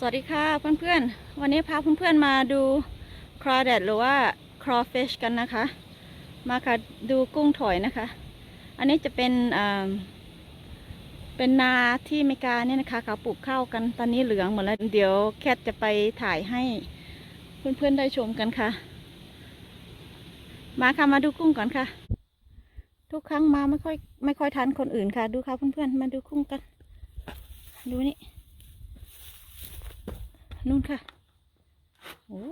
สวัสดีค่ะเพื่อนๆ วันนี้พาเพื่อนๆมาดูครอแดดหรือว่า crawfish กันนะคะ มาค่ะดูกุ้งถอยนะคะ อันนี้จะเป็นอ่าเป็นนาที่อเมริกาเนี่ยนะคะเขาปลูกข้าวกันตอนนี้เหลืองหมดแล้วเดี๋ยวแคทจะไปถ่ายให้เพื่อนๆได้ชมกันค่ะ มาค่ะมาดูกุ้งก่อนค่ะ ทุกครั้งมาไม่ค่อยไม่ค่อยทันคนอื่นค่ะ ดูค่ะเพื่อนๆมาดูกุ้งกัน ดูนี่ นู่นค่ะ โอ้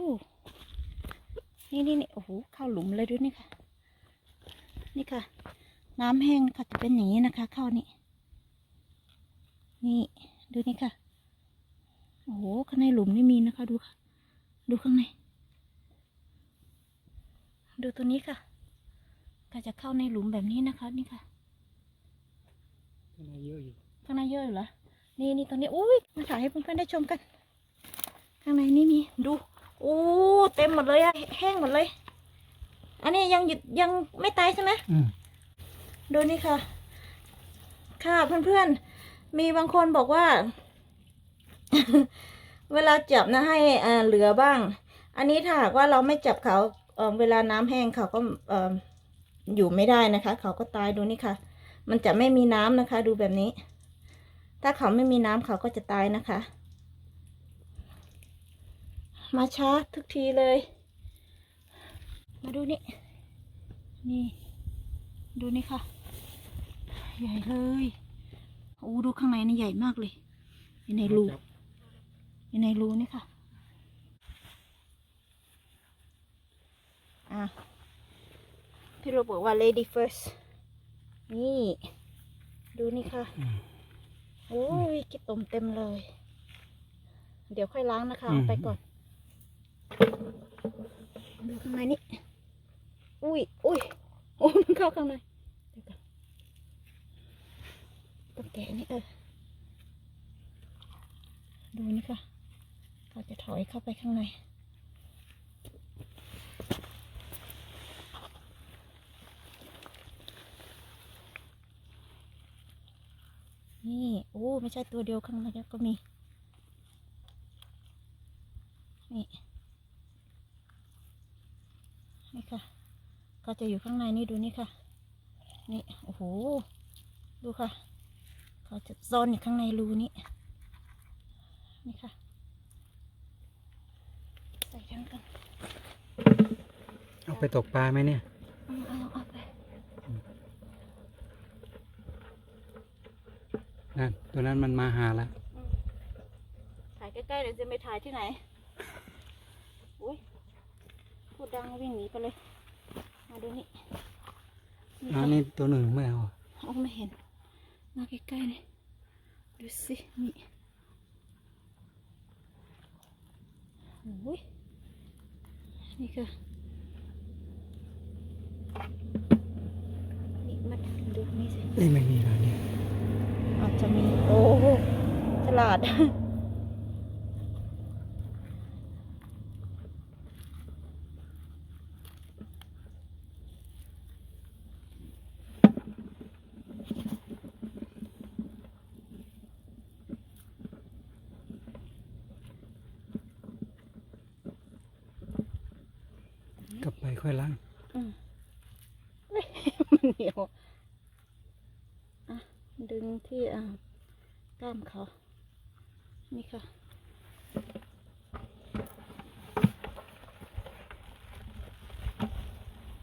นี่นี่นี่โอ้โหเข้าหลุมเลยด้วยนี่ค่ะ นี่ค่ะ น้ำแห้งค่ะจะเป็นอย่างนี้นะคะ เข้านี่ นี่ดูนี่ค่ะ โอ้โหข้างในหลุมไม่มีนะคะ ดูค่ะ ดูข้างใน ดูตัวนี้ค่ะก็จะเข้าในหลุมแบบนี้นะคะ นี่ค่ะข้างในเยอะอยู่ข้างในเยอะอยู่เหรอนี่นี่ตรงนี้อุ้ยมาถ่ายให้เพื่อนๆได้ชมกัน ข้างในนี่มีดูโอ้เต็มหมดเลยอะแห้งหมดเลย อันนี้ยังหยุดยังไม่ตายใช่ไหมอืมดูนี่ค่ะ ค่ะเพื่อนๆ มีบางคนบอกว่า เวลาจับนะให้อ่าเหลือบ้าง อันนี้ถ้าหากว่าเราไม่จับเขาเอ่อเวลาน้ำแห้งเขาก็เอ่ออยู่ไม่ได้นะคะ เขาก็ตายดูนี่ค่ะ มันจะไม่มีน้ำนะคะ ดูแบบนี้ ถ้าเขาไม่มีน้ำเขาก็จะตายนะคะ มาช้าทุกทีเลย มาดูนี่ นี่ ดูนี่ค่ะ ใหญ่เลยโอ้ดูข้างในนี่ใหญ่มากเลยอยู่ในรูอยู่ในรูนี่ค่ะ อะ พี่โรบอกว่า lady first นี่ ดูนี่ค่ะ โอ้ยกิดตมเต็มเลย เดี๋ยวค่อยล้างนะคะ เอาไปก่อน ดูข้างในนี่ อุ้ยอุ้ยโอ้มันเข้าข้างในเดี๋ยวก่อนต้องแกะนี่เออ ดูนี่ค่ะเขาจะถอยเข้าไปข้างในนี่โอ้ไม่ใช่ตัวเดียวข้างในก็มี นี่ นี่ค่ะ ก็จะอยู่ข้างในนี่ดูนี่ค่ะ นี่โอ้โหดูค่ะ เขาจะซ่อนอยู่ข้างในรูนี้นี่ค่ะ ใส่ทั้งกันเอาไปตกปลาไหมเนี่ยเอาเอาเอาไปนั่นตัวนั้นมันมาหาแล้วถ่ายใกล้ๆเดี๋ยวจะไปถ่ายที่ไหนอุ้ย พูดดังแล้ววิ่งหนีไปเลย มาดูนี่นี่อัค่ะนนี้ตัวหนึ่งไม่เอาอะโอ้ไม่เห็น มาใกล้ๆนี่ดูสิ นี่โอ้ยนี่ค่ะนี่มาดูนี่สิ นี่ไม่มีแล้วเนี่ยอาจจะมี โอ้โหฉลาด กลับไป ค่อยล้างอืมเฮ้ยมันเหนียวอะดึงที่อ่ากล้ามเขา นี่ค่ะ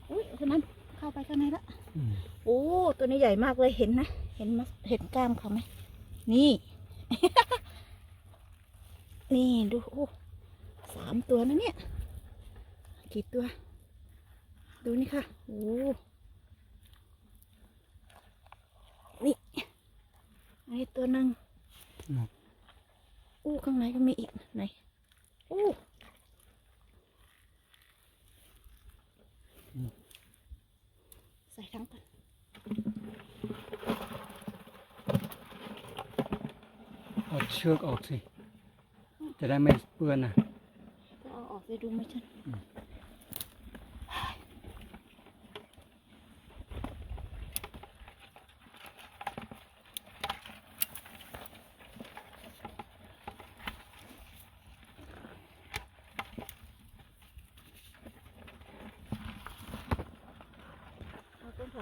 อุ้ยคนนั้นเข้าไปข้างในละอืมโอ้ตัวนี้ใหญ่มากเลยเห็นนะ เห็นมะเห็นกล้ามเขาไหม นี่ นี่ดูโอ้สามตัวนะเนี่ย กี่ตัว ดูนี่ค่ะ โอ้นี่อันนี้ตัวหนึ่งอืมอู้ข้างในก็มีอีกไหนอู้ใส่ทั้งกันเอาเชือกออกสิ จะได้ไม่เปื้อนนะก็เอาออกไปดูไหมฉัน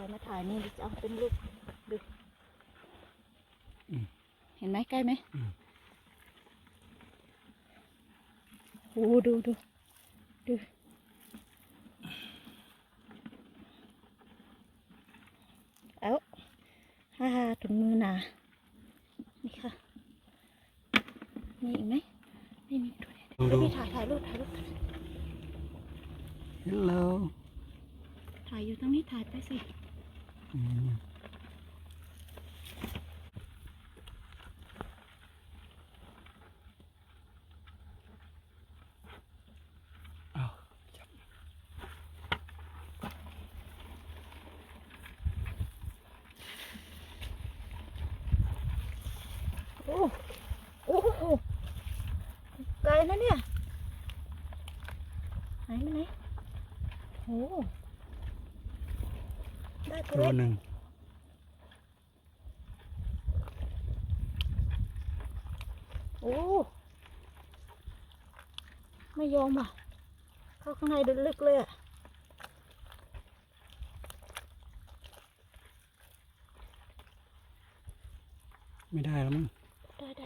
อยมาถ่ายนี่ดิจะเอาเป็นรูปดู อืม เห็นไหมใกล้ไหม อืม โอ้ดูดูดูเอาฮ่าฮ่า ถุงมือหนา นี่ค่ะ มีอีกไหมไม่มีดูดิดูเดี๋ยวดูพี่ถ่ายถ่ายรูปถ่ายรูป Hello ถ่ายอยู่ตรงนี้ถ่ายไปสิ อืมเอาจับ โอ้โอ้โหไกลนะเนี่ยไหนมาไหนโอ้ได้ ตัวตัวเล็กหนึ่งโอ้ ไม่ยอมอะ เข้าข้างในลึกๆเลยอะไม่ได้แล้วมั้งได้ได้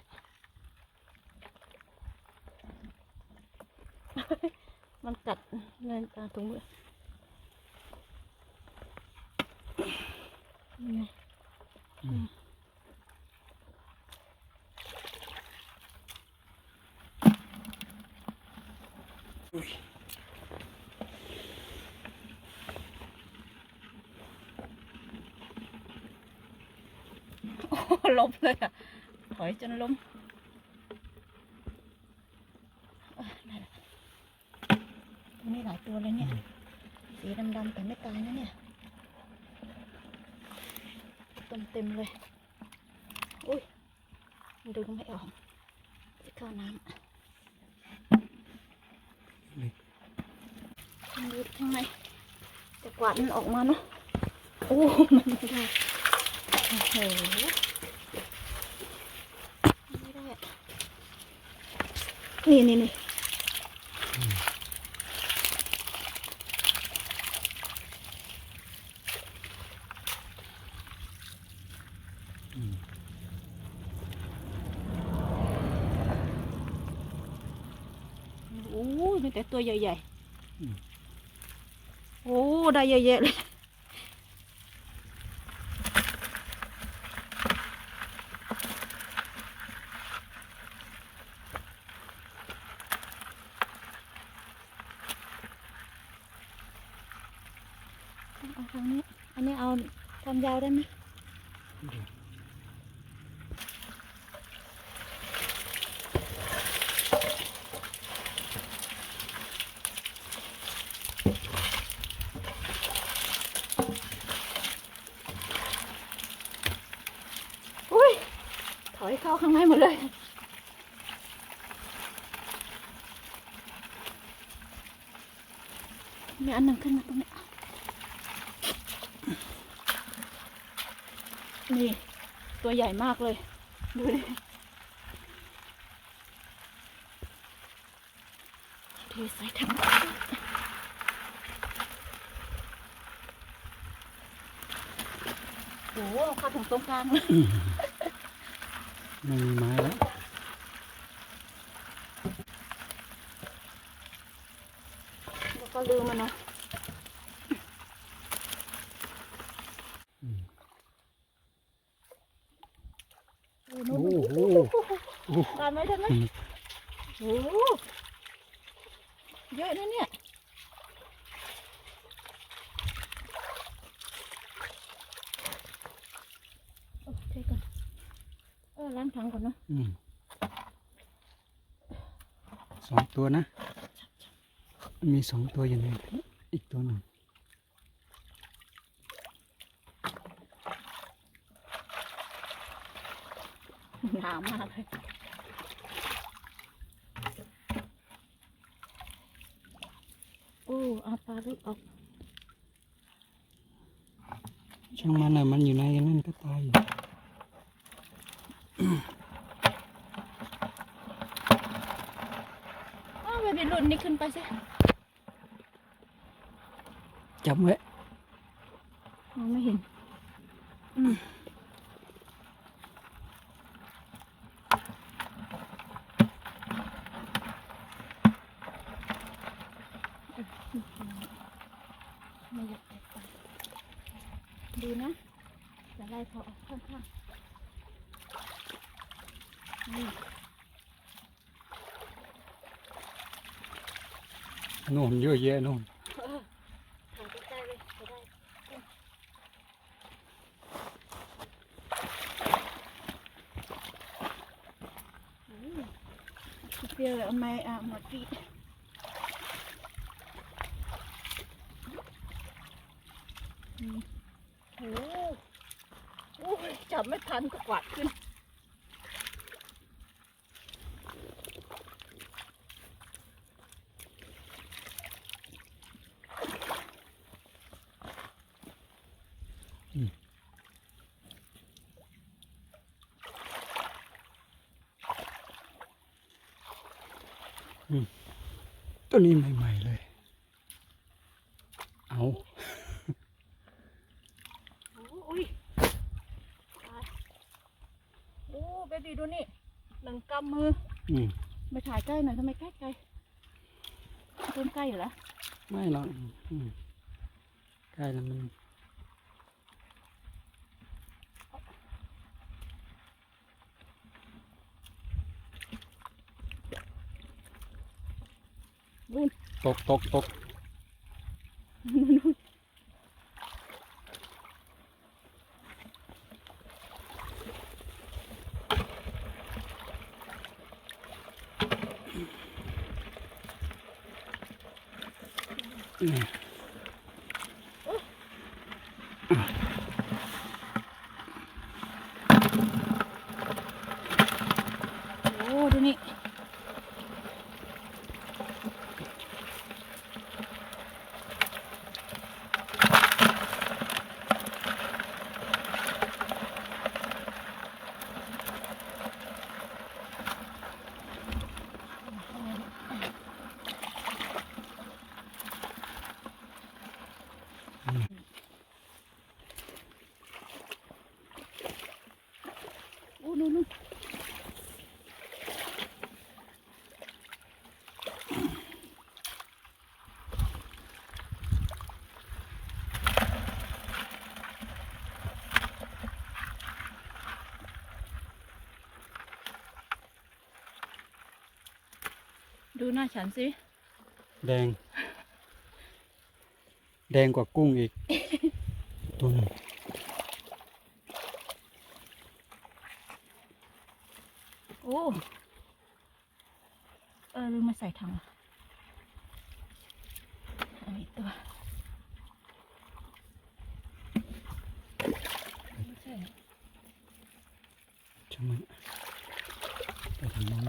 มันกัดเงินตาถุงมือนี่ไง อืม โอ้ล้มเลยอะถอยจนล้มตรงนี้หลายตัวเลยเนี่ย สีดำๆแต่ไม่ตายนะเนี่ยเต็มเต็มเลย อุ้ยดึงไม่ออกจะเข้าน้ำดูข้างในแต่กวาดมันออกมาเนาะโอ้มันไม่ได้โอ้โหไม่ได้อะ นี่นี่นี่อืมโอ้ยมีแต่ตัวใหญ่อืมๆโอ้ ได้เยอะแยะเลยาทางนี้ อันนี้เอาทำยาวได้ไหมเดี๋ยวอุ้ย ถอยเข้าข้างในหมดเลยมีอันหนึ่งขึ้นมาตรงนี้ นี่ ตัว ใหญ่มากเลย ดูดิเทใส่ถังโอ้โหเข้าถึงตรงกลางเลยอืมไม่มีไม้แล้วแล้วก็ลืมมันเนาะ อืม โอ้ โอ้ โห โหโอ้โห ได้ไหมได้ไหม อืม โอ้โหเยอะนะเนี่ยโอเคก่อนเออล้างถังก่อนเนาะ อืมสอง ตัวนะ มีสองตัวอยู่ในอีกตัวหนึ่งหนาวมากเลยโอ้เอาปลาลึกออกช่างมันนะมันอยู่ในนั่นก็ตายอยู่ อ้าวไม่เป็น รุ่นนี้ขึ้นไปสิจับไว้อ๋อองไม่เห็น อืมไม่อยากไปไปดูนะจะไล่เขาออกข้างๆนี่ โน่นเยอะแยะโน่นเออถ่ายใกล้ๆเลยจะได้ feel it on my um, my feet. อืมโอ้โหโอ้ยจับไม่ทันก็กวาดขึ้น ต้นนี้ใหม่ ๆ เลย เอาโอ้ยตายโอ้เบบีดูนี่หนึ่งกำมืออืมมาถ่ายใกล้หน่อยทำไมใกล้ไกลเริ่มใกล้อยู่แล้วไม่หรอกอืมใกล้แล้วมัน นู่น ตกตกตก นี่ โอ้ดูนี่ โอ้นู่นนู่น ดูหน้าฉันสิ แดง แดงกว่ากุ้งอีก ตัวหนึงโอ้ เออลืมมาใส่ถังอะอันนี้ตัวไม่ใช่ ช่างมันไปทางโน้น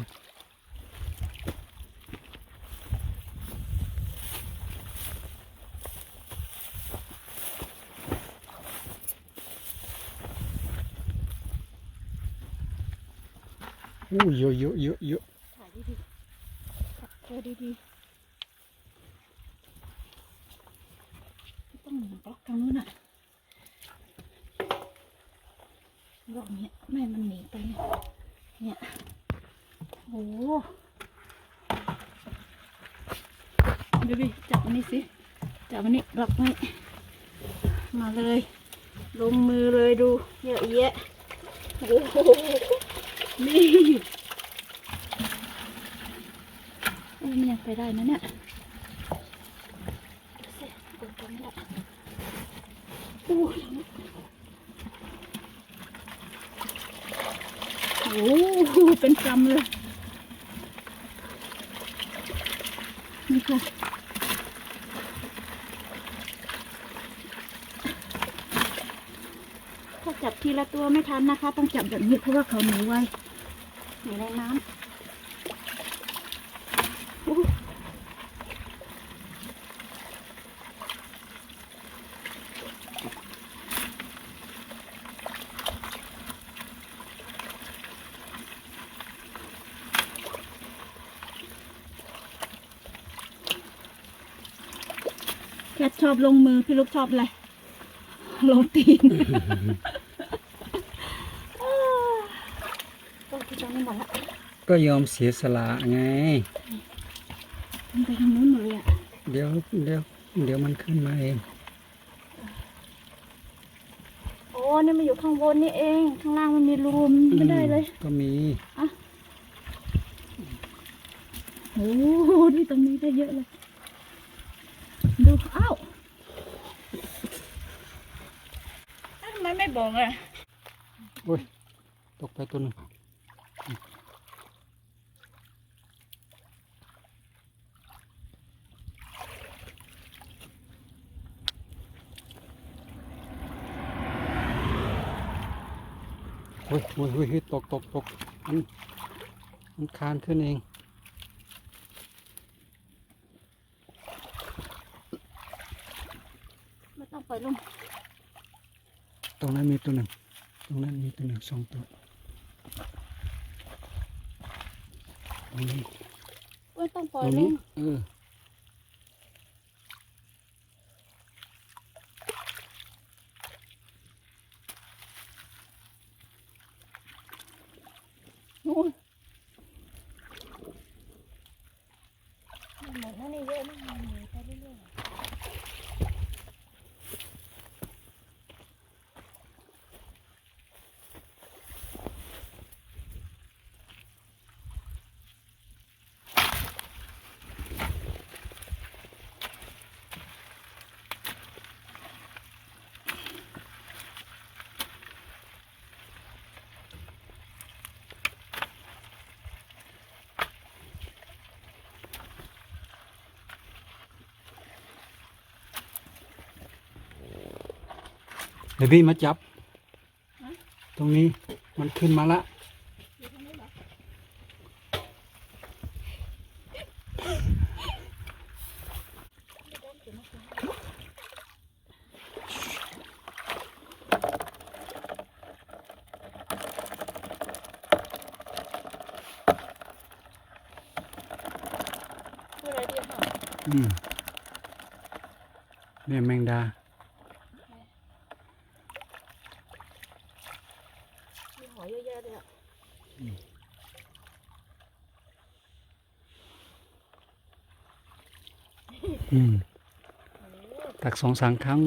อู้เยอะเยอะเยอะเยอะถ่ายดีๆขับเจอดีๆต้องหมุนบล็อกทางนู้นอะบล็อกเนี้ยแม่มันหนีไปเนี่ยเนี่ยโอ้โหดูดิจับมันนี่สิ จับมันนี่บล็อกนี่มาเลย ลงมือเลยดูเยอะแยะโอ้โหนี่เอ้ยมันยัง ได้นะเนี่ยกดตรงนี้ละโอ้โอ้โหเป็นกำเลย นี่ค่ะถ้าจับทีละตัวไม่ทันนะคะ ต้องจับแบบนี้เพราะว่าเขาหนีไวหนีในน้ำ อบลงมือพี่ลูกชอบอะไรลงตีนก็ที่ตรงนี้หมดละก็ยอมเสียสละไงมันไปทางนู้นหมดเลยอะเดี๋ยวเดี๋ยวเดี๋ยวมันขึ้นมาเองโอ้นี่มันอยู่ข้างบนนี่เอง ข้างล่างมันมีรูมไม่ได้เลยอืมก็มีโอ้โหนี่ตรงนี้ได้เยอะเลย ดูอ้าวเอ้าทำไมไม่ บอกอะโอ้ย ตกไปตัวหนึงโอ้ยโอ้ยโอ้ยเฮ้ยตกตกตกมันมันคานขึ้นเองไม่ต้องปล่อยลง ตรงนั้นมีตัวหนึ่ง ตรงนั้นมีตัวหนึ่งสองตัวตรงนี้ ไม่ต้องปล่ตอยรงลนี้ง เออ นู่นหมดนั่นนี่เยอะมากเลยไปเรื่อยๆ เดี๋ยวพี่มาจับ ตรงนี้มันขึ้นมาละ พูดอะไรดีค่ะ อืมเนี่ยแมงดา มีหอยเยอะแยะเลยอะ อืมตัก สองสามครั้ง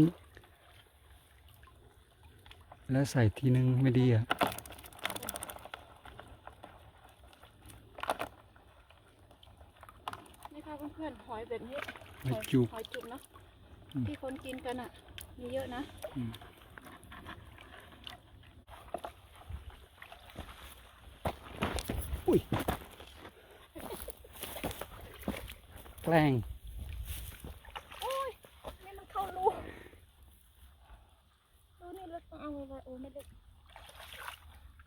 แล้วใส่ทีนึงไม่ดีอะนี่ค่ะเพื่อนๆหอยแบบนี้หอยจุกหอยจุกเนาะอืมที่คนกินกันอะ มีเยอะนะอืมอุ้ยแกล้ง โอ้ย นี่มันเข้ารูรูนี่เราต้องเอาไว้โอ้ไม่ได้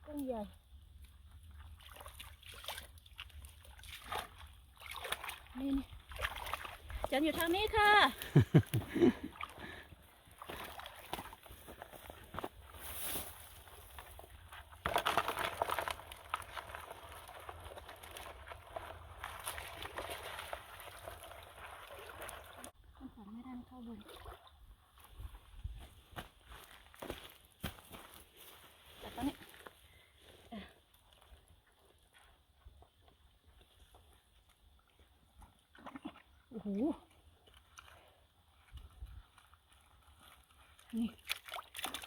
กุ้งใหญ่ นี่นี่ฉันอยู่ทางนี้ค่ะ มันฝังไม่ได้มันเข้าบน แต่ตอนนี้โอ้โห นี่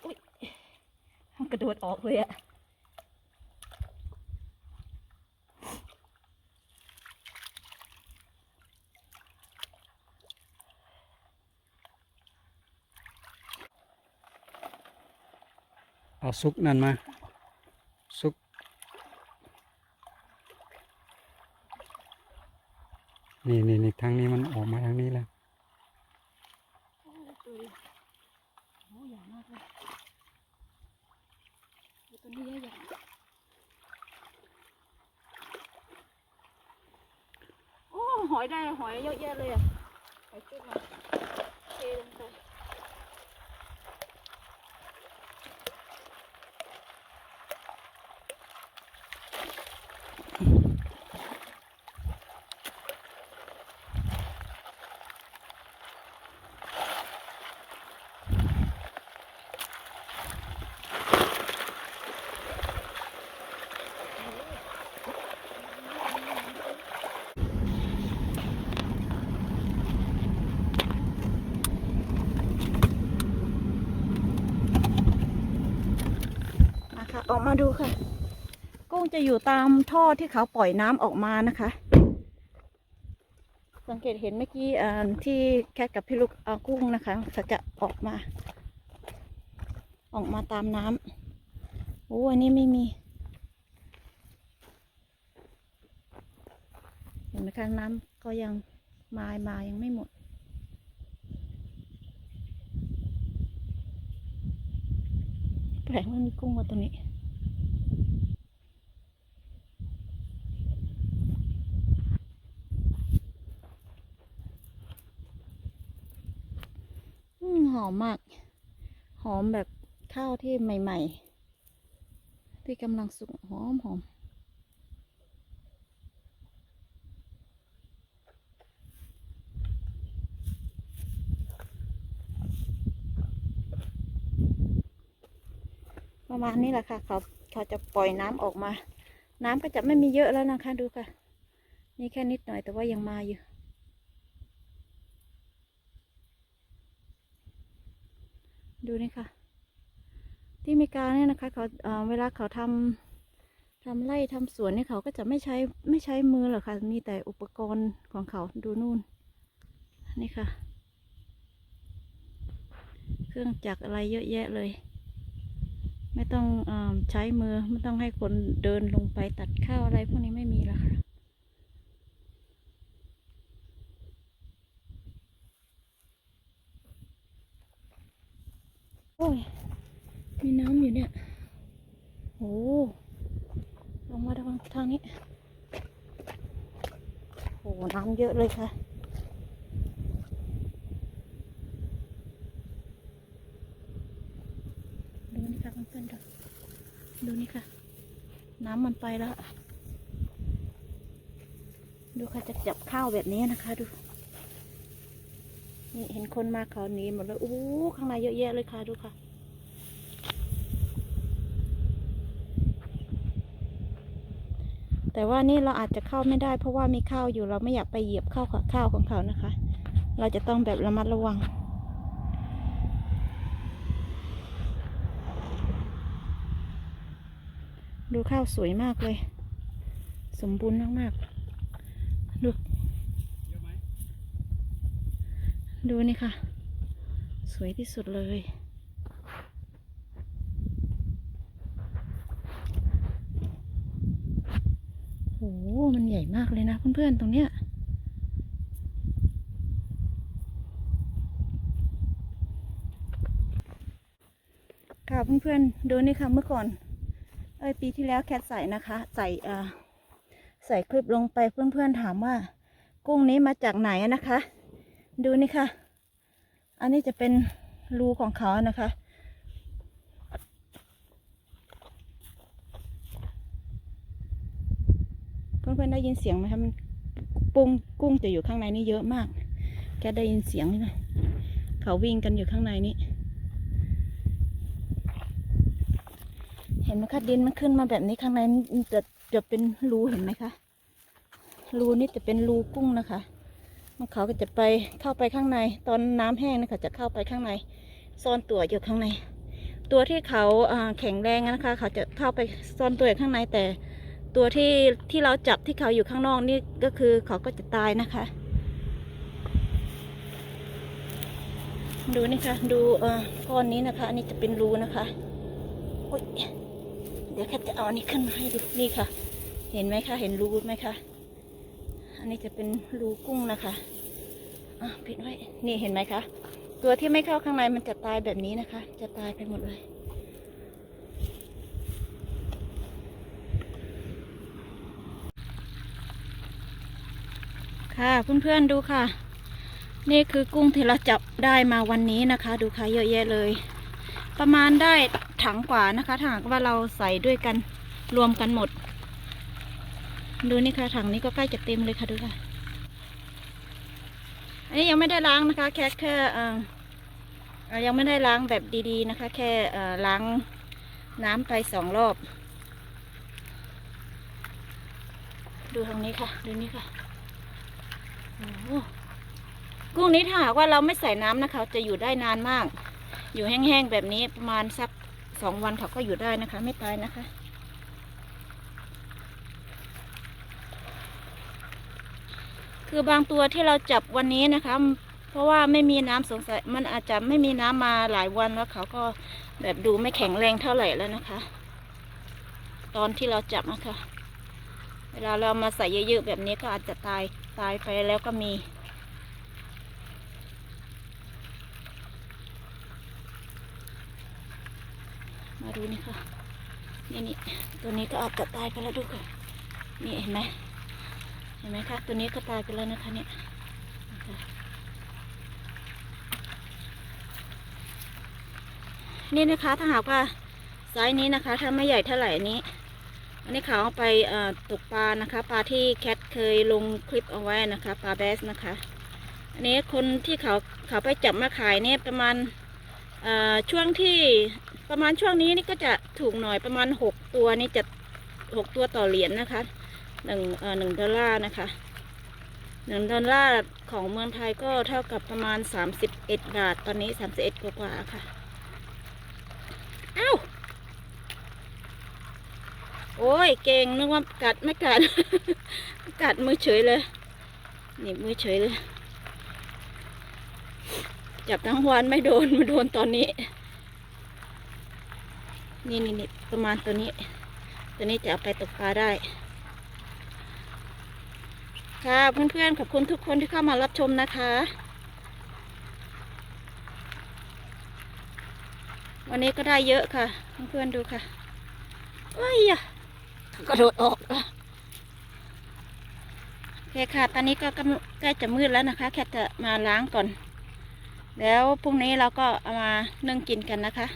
อุ้ยกระโดดออกเลยอะ เอาซุกนั่นมา ซุก นี่นี่นี่ทางนี้มันออกมาทางนี้แล้วโอ้ยโอ้ใหญ่มากเลยตัวนี้ใหญ่ๆโอ้หอยได้หอยเยอะแยะเลยอะหอยจุ๊บมาเทลงไป ดูค่ะ กุ้งจะอยู่ตามท่อที่เขาปล่อยน้ำออกมานะคะ สังเกตเห็นเมื่อกี้อ่าที่แคทกับพี่ลูกเอากุ้งนะคะเขาจะออกมา ออกมาตามน้ำโอ้อันนี้ไม่มี เห็นไหมคะน้ำก็ยังมามายังไม่หมดแปลกว่ามีกุ้งมาตรงนี้ หอมมาก หอมแบบข้าวที่ใหม่ ๆ ที่กำลังสุกหอมหอมประมาณนี้แหละค่ะ เขาเขาจะปล่อยน้ำออกมา น้ำก็จะไม่มีเยอะแล้วนะคะ ดูค่ะ นี่แค่นิดหน่อยแต่ว่ายังมาอยู่ ดูนี่ค่ะ ที่อเมริกาเนี่ยนะคะเขาเเวลาเขาทำทำไร่ทำสวนเนี่ยเขาก็จะไม่ใช้ไม่ใช้มือหรอกค่ะ มีแต่อุปกรณ์ของเขาดูนู่น นี่ค่ะ เครื่องจักรอะไรเยอะแยะเลย ไม่ต้องอใช้มือ ไม่ต้องให้คนเดินลงไปตัดข้าวอะไรพวกนี้ไม่มีแล้วค่ะ โอ้ย มีน้ำอยู่เนี่ย โอ้ลงมาทางทางนี้ โอ้น้ำเยอะเลยค่ะ ดูนี่ค่ะเพื่อนๆดูดูนี่ค่ะ น้ำมันไปแล้ว ดูค่ะจะจับข้าวแบบนี้นะคะดู นี่เห็นคนมาเขาหนีหมดเลยโอ้ข้างในเยอะแยะเลยค่ะดูค่ะ แต่ว่านี่เราอาจจะเข้าไม่ได้ เพราะว่ามีข้าวอยู่เราไม่อยากไปเหยียบข้าวของข้าวของเขานะคะ เราจะต้องแบบระมัดระวังดูข้าวสวยมากเลย สมบูรณ์มากๆ ดู ดูนี่ค่ะ สวยที่สุดเลย โอ้โหมันใหญ่มากเลยนะเพื่อนๆ ตรงเนี้ย ค่ะเพื่อนๆ ดูนี่ค่ะเมื่อก่อน เอ้ยปีที่แล้วแคทใส่นะคะ ใส่เอ่อใส่คลิปลงไปเพื่อนๆ ถามว่า กุ้งนี้มาจากไหนนะคะ ดูนี่ค่ะ อันนี้จะเป็นรูของเขานะคะ เพื่อนๆได้ยินเสียงไหมคะมันปุ้งกุ้งจะอยู่ข้างในนี่เยอะมากแกได้ยินเสียงไหมนะเขาวิ่งกันอยู่ข้างในนี้ เห็นไหมคะดินมันขึ้นมาแบบนี้ข้างในมันจะจะเป็นรูเห็นไหมคะรูนี่จะเป็นรูกุ้งนะคะ มันเขาก็จะไปเข้าไปข้างใน ตอนน้ำแห้งนะคะจะเข้าไปข้างใน ซ่อนตัวอยู่ข้างใน ตัวที่เขาแข็งแรงนะคะ เขาจะเข้าไปซ่อนตัวอยู่ข้างในแต่ ตัวที่ที่เราจับที่เขาอยู่ข้างนอกนี่ก็คือเขาก็จะตายนะคะ ดูนี่ค่ะดูอ่อก้อนนี้นะคะ อันนี้จะเป็นรูนะคะเดี๋ยวแค่จะเอาอันนี้ขึ้นมาให้ดูนี่ค่ะ เห็นไหมคะเห็นรูไหมคะ อันนี้จะเป็นรูกุ้งนะคะอะปิดไว้ นี่เห็นไหมคะ ตัวที่ไม่เข้าข้างในมันจะตายแบบนี้นะคะ จะตายไปหมดเลยค่ะเพื่อนๆดูค่ะ นี่คือกุ้งที่เราจับได้มาวันนี้นะคะ ดูค่ะเยอะแยะเลย ประมาณได้ถังกว่านะคะถ้าหากว่าเราใส่ด้วยกันรวมกันหมด ดูนี่ค่ะถังนี้ก็ใกล้จะเต็มเลยค่ะดูค่ะ อันนี้ยังไม่ได้ล้างนะคะ แค่แค่เออยังไม่ได้ล้างแบบดีๆนะคะ แค่เออล้างน้ำไปสองรอบ ดูทางนี้ค่ะ ดูนี่ค่ะกุ้งนี้ถ้าหากว่าเราไม่ใส่น้ำนะคะ จะอยู่ได้นานมาก อยู่แห้งๆแบบนี้ประมาณสักสองวันเขาก็อยู่ได้นะคะ ไม่ตายนะคะ คือบางตัวที่เราจับวันนี้นะคะ เพราะว่าไม่มีน้ำสงสัยมันอาจจะไม่มีน้ำมาหลายวันแล้วเขาก็แบบดูไม่แข็งแรงเท่าไหร่แล้วนะคะ ตอนที่เราจับนะคะ เวลาเรามาใส่เยอะๆแบบนี้ก็อาจจะตายตายไปแล้วก็มีมาดูนี่ค่ะ นี่นี่ตัวนี้ก็อาจจะตายไปแล้วดูค่ะ นี่เห็นไหม ห็นไหมคะตัวนี้ก็ตายไปแล้วนะคะเนี่ยนี่นะคะถ้าหากว่าไซส์นี้นะคะ ถ้าไม่ใหญ่เท่าไหร่นี้ อันนี้เขาเอาไปตกปลานะคะ ปลาที่แคทเคยลงคลิปเอาไว้นะคะ ปลาแบสนะคะ อันนี้คนที่เขาเขาไปจับมาขายเนี่ยประมาณช่วงที่ประมาณช่วงนี้นี่ก็จะถูกหน่อยประมาณหกตัวนี่จะหกตัวต่อเหรียญนะคะ หนึ่งเอ่อหนึ่งดอลลาร์นะคะหนึ่งดอลลาร์ของเมืองไทยก็เท่ากับประมาณสามสิบเอ็ดบาท ตอนนี้สามสิบเอ็ดกว่าๆค่ะอ้าวโอ้ย เก่งนึกว่ากัดไม่กัด กัดมือเฉยเลยนี่มือเฉยเลย จับทั้งวันไม่โดนมาโดนตอนนี้ นี่นี่นี่ประมาณตัวนี้ ตัวนี้จะเอาไปตกปลาได้ ค่ะเพื่อนๆขอบคุณทุกคนที่เข้ามารับชมนะคะ วันนี้ก็ได้เยอะค่ะเพื่อนๆดูค่ะเอ้ยอะกระโดดออกโอเคค่ะ ตอนนี้ก็ใกล้จะมืดแล้วนะคะ แค่จะมาล้างก่อน แล้วพรุ่งนี้เราก็เอามานึ่งกินกันนะคะ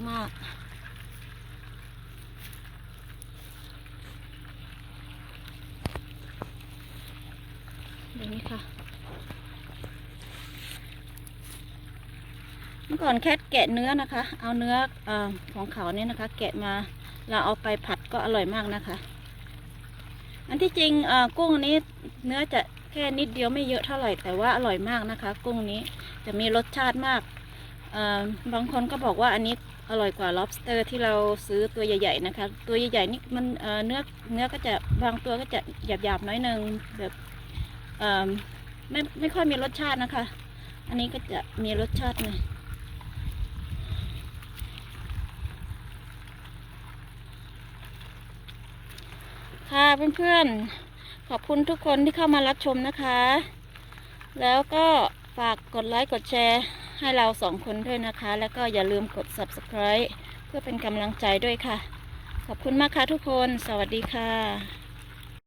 อะมากเดี๋ยวนี้ค่ะ เมื่อก่อนแค่แกะเนื้อนะคะ เอาเนื้ออของเขาเนี่ยนะคะ แกะมาเราเอาไปผัดก็อร่อยมากนะคะ อันที่จริงกุ้งนี้เนื้อจะแค่นิดเดียวไม่เยอะเท่าไหร่แต่ว่าอร่อยมากนะคะ กุ้งนี้จะมีรสชาติมากบางคนก็บอกว่าอันนี้ อร่อยกว่า lobster ที่เราซื้อตัวใหญ่ ๆ นะคะ ตัวใหญ่ๆนี่มันเนื้อเนื้อก็จะบางตัวก็จะหยาบๆน้อยหนึงแบบไม่ไม่ค่อยมีรสชาตินะคะ อันนี้ก็จะมีรสชาติหน่อยค่ะเพื่อนๆ ขอบคุณทุกคนที่เข้ามารับชมนะคะ แล้วก็ฝากกดไลค์กดแชร์ ให้เราสองคนด้วยนะคะ แล้วก็อย่าลืมกด subscribe เพื่อเป็นกำลังใจด้วยค่ะ ขอบคุณมากค่ะทุกคน สวัสดีค่ะ